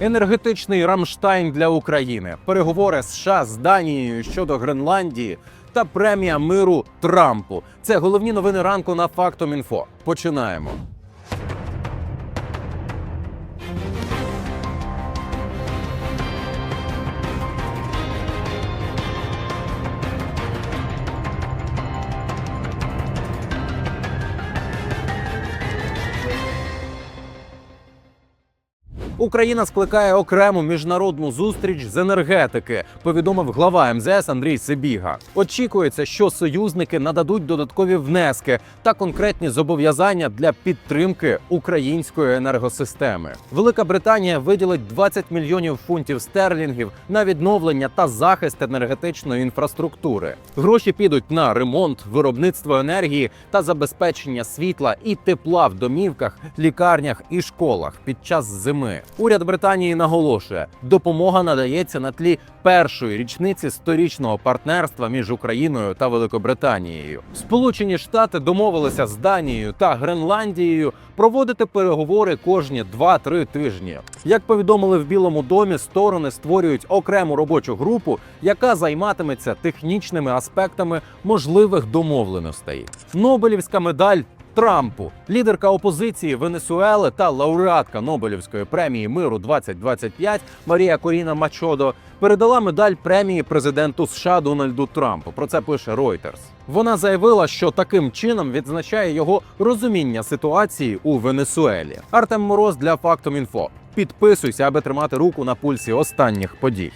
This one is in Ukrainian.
енергетичний Рамштайн для України, переговори США з Данією щодо Гренландії та премія миру Трампу. Це головні новини ранку на Фактом Інфо. Починаємо. Україна скликає окрему міжнародну зустріч з енергетики, повідомив глава МЗС Андрій Сибіга. Очікується, що союзники нададуть додаткові внески та конкретні зобов'язання для підтримки української енергосистеми. Велика Британія виділить 20 мільйонів фунтів стерлінгів на відновлення та захист енергетичної інфраструктури. Гроші підуть на ремонт, виробництво енергії та забезпечення світла і тепла в домівках, лікарнях і школах під час зими. Уряд Британії наголошує, допомога надається на тлі першої річниці сторічного партнерства між Україною та Великобританією. Сполучені Штати домовилися з Данією та Гренландією проводити переговори кожні 2-3 тижні. Як повідомили в Білому домі, сторони створюють окрему робочу групу, яка займатиметься технічними аспектами можливих домовленостей. Нобелівська медаль Трампу, лідерка опозиції Венесуели та лауреатка Нобелівської премії миру 2025 Марія Коріна Мачодо передала медаль премії президенту США Дональду Трампу. Про це пише Reuters. Вона заявила, що таким чином відзначає його розуміння ситуації у Венесуелі. Артем Мороз для Фактом Інфо. Підписуйся, аби тримати руку на пульсі останніх подій.